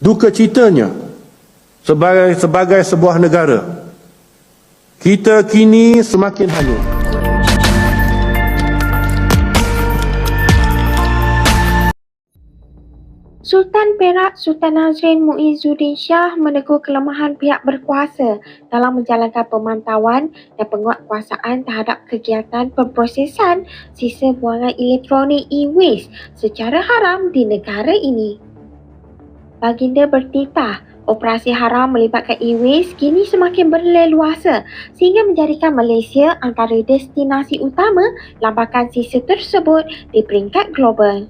Duka citanya sebagai sebagai sebuah negara kita kini semakin hanyut. Sultan Perak Sultan Nazrin Muizzuddin Shah menegur kelemahan pihak berkuasa dalam menjalankan pemantauan dan penguatkuasaan terhadap kegiatan pemprosesan sisa buangan elektronik e-waste secara haram di negara ini. Baginda bertitah operasi haram melibatkan e-waste kini semakin berleluasa sehingga menjadikan Malaysia antara destinasi utama lambakan sisa tersebut di peringkat global.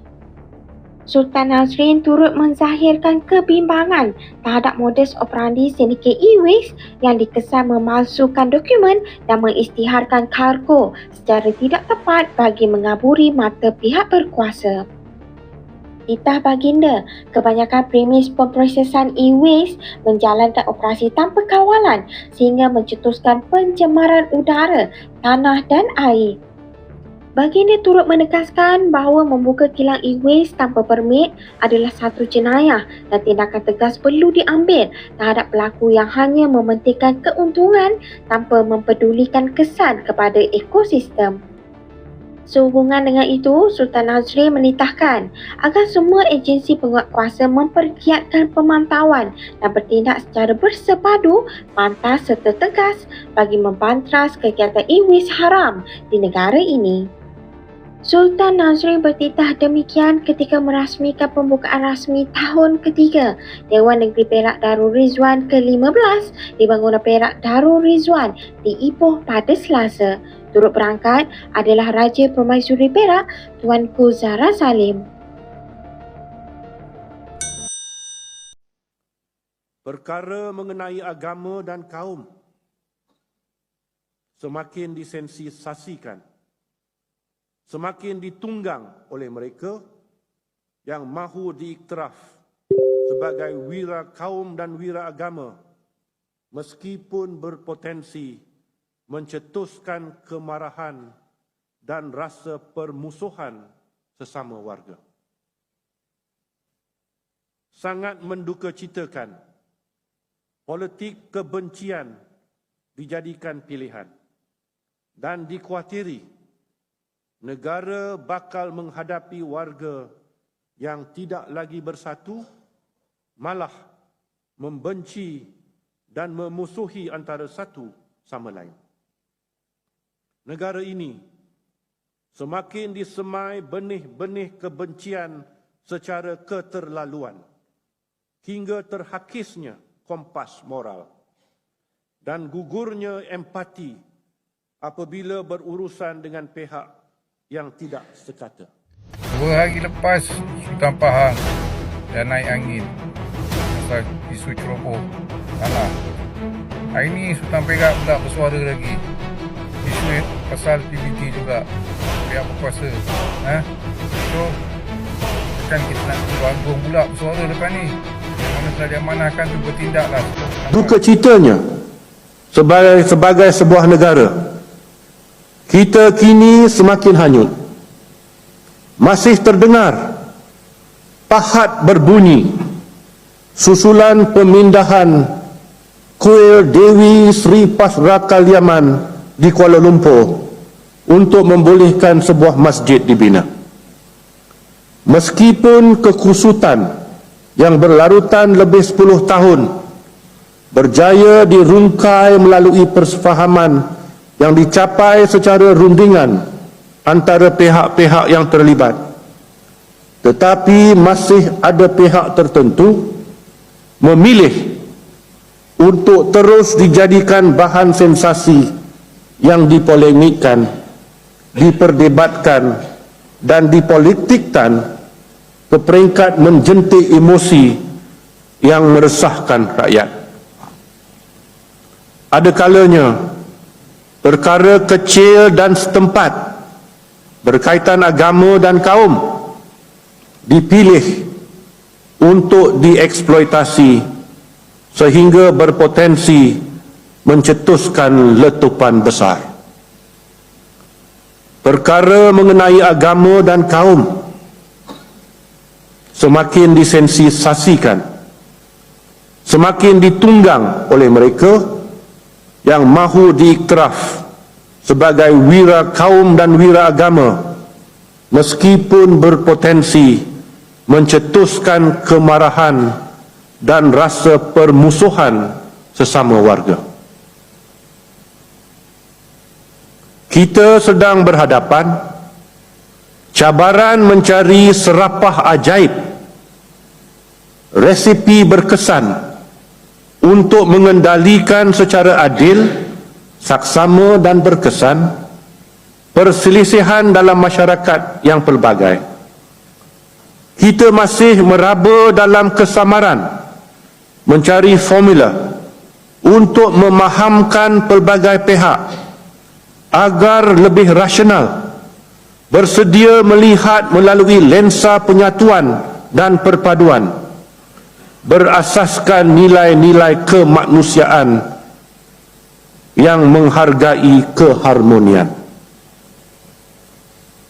Sultan Nazrin turut menzahirkan kebimbangan terhadap modus operandi sindiket e-waste yang dikesan memalsukan dokumen dan mengisytiharkan kargo secara tidak tepat bagi mengaburi mata pihak berkuasa. Titah baginda, kebanyakan premis pemprosesan e-waste menjalankan operasi tanpa kawalan sehingga mencetuskan pencemaran udara, tanah dan air. Baginda turut menegaskan bahawa membuka kilang e-waste tanpa permit adalah satu jenayah dan tindakan tegas perlu diambil terhadap pelaku yang hanya mementingkan keuntungan tanpa mempedulikan kesan kepada ekosistem. Sehubungan dengan itu, Sultan Nazri menitahkan agar semua agensi penguatkuasa mempergiatkan pemantauan dan bertindak secara bersepadu, pantas serta tegas bagi membantras kegiatan e-waste haram di negara ini. Sultan Nazrin bertitah demikian ketika merasmikan pembukaan rasmi tahun ketiga Dewan Negeri Perak Darul Rizwan ke-15 di bangunan Perak Darul Rizwan di Ipoh pada Selasa. Turut berangkat adalah Raja Permaisuri Perak Tuanku Zara Salim. Perkara mengenai agama dan kaum semakin disensisasikan semakin ditunggang oleh mereka yang mahu diiktiraf sebagai wira kaum dan wira agama meskipun berpotensi mencetuskan kemarahan dan rasa permusuhan sesama warga. Sangat menduka citakan politik kebencian dijadikan pilihan dan dikhawatiri negara bakal menghadapi warga yang tidak lagi bersatu, malah membenci dan memusuhi antara satu sama lain. Negara ini semakin disemai benih-benih kebencian secara keterlaluan hingga terhakisnya kompas moral dan gugurnya empati apabila berurusan dengan pihak yang tidak sekata. Dua hari lepas Sultan Pahang dan naik angin pasal isu ceroboh tanah. Hari ini Sultan Perak pula bersuara lagi. Isu pasal PBT juga pihak berkuasa. Ha? So, kan kita nak agung pula bersuara lepas ni. Mana telah diamanahkan tu bertindaklah. Duka citanya sebagai sebagai sebuah negara kita kini semakin hanyut. Masih terdengar pahat berbunyi susulan pemindahan kuil Dewi Sri Pasraka Liaman di Kuala Lumpur untuk membolehkan sebuah masjid dibina. Meskipun kekusutan yang berlarutan lebih 10 tahun berjaya dirungkai melalui persefahaman yang dicapai secara rundingan antara pihak-pihak yang terlibat. Tetapi masih ada pihak tertentu memilih untuk terus dijadikan bahan sensasi yang dipolemikkan, diperdebatkan dan dipolitikkan ke peringkat menjentik emosi yang meresahkan rakyat. Ada kalanya perkara kecil dan setempat berkaitan agama dan kaum dipilih untuk dieksploitasi sehingga berpotensi mencetuskan letupan besar. Perkara mengenai agama dan kaum semakin disensisasikan semakin ditunggang oleh mereka yang mahu diiktiraf sebagai wira kaum dan wira agama meskipun berpotensi mencetuskan kemarahan dan rasa permusuhan sesama warga. Kita sedang berhadapan. Cabaran mencari serapah ajaib. Resipi berkesan untuk mengendalikan secara adil, saksama dan berkesan perselisihan dalam masyarakat yang pelbagai. Kita masih meraba dalam kesamaran mencari formula untuk memahamkan pelbagai pihak agar lebih rasional bersedia melihat melalui lensa penyatuan dan perpaduan berasaskan nilai-nilai kemanusiaan yang menghargai keharmonian.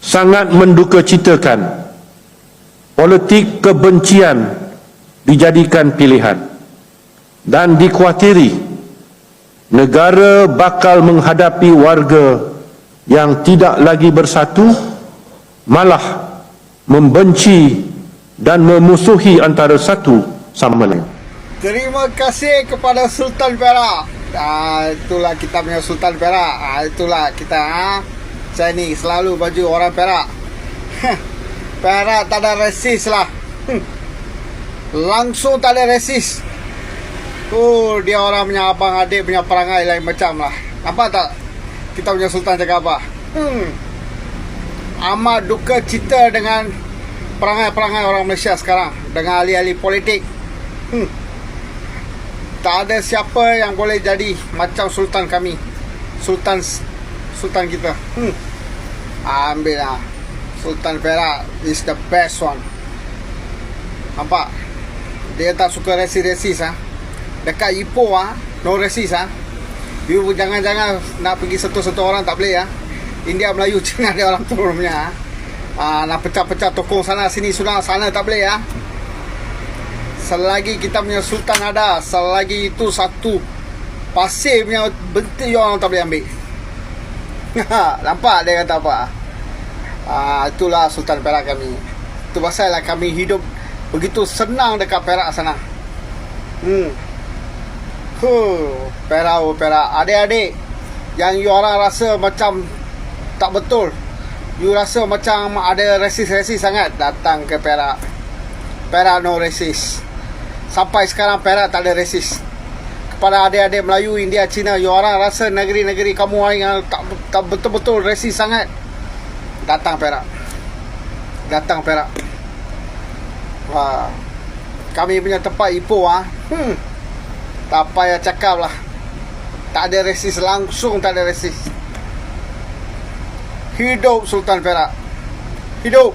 Sangat menduka citakan politik kebencian dijadikan pilihan dan dikuatiri negara bakal menghadapi warga yang tidak lagi bersatu malah membenci dan memusuhi antara satu sama lain. Terima kasih kepada Sultan Perak. Ah, itulah kita punya Sultan Perak. Ah, itulah kita. Ah. Saya ni selalu baju orang Perak. Perak tak ada resis lah. Hmm. Langsung tak ada resis. Oh, dia orang punya abang adik punya perangai lain macam lah. Nampak tak? Kita punya Sultan cakap apa? Hmm. Amat duka cita dengan perangai-perangai orang Malaysia sekarang. Dengan ahli-ahli politik. Hmm. Tak ada siapa yang boleh jadi macam sultan kami. Sultan sultan kita. Hmm. Ambil lah. Sultan Perak is the best one. Nampak? Dia tak suka resis-resis ah. Dekat Ipoh ah, no resis ah. You jangan-jangan nak pergi satu-satu orang tak boleh ah. India Melayu Cina dia orang turun punya ah. Ah, nak pecah-pecah tokong sana sini sudah sana tak boleh ah selagi kita punya sultan ada selagi itu satu pasir punya bentik orang tak boleh ambil nampak dia kata apa ah, itulah sultan perak kami itu pasal lah kami hidup begitu senang dekat perak sana hmm perak oh perak adik-adik yang you orang rasa macam tak betul you rasa macam ada resis-resis sangat datang ke perak perak no resis Sampai sekarang Perak tak ada resis Kepada adik-adik Melayu, India, Cina You orang rasa negeri-negeri kamu yang tak, tak betul-betul resis sangat Datang Perak Datang Perak Wah. Kami punya tempat Ipoh ah. Hmm. Tak payah cakap lah. Tak ada resis langsung tak ada resis. Hidup Sultan Perak. Hidup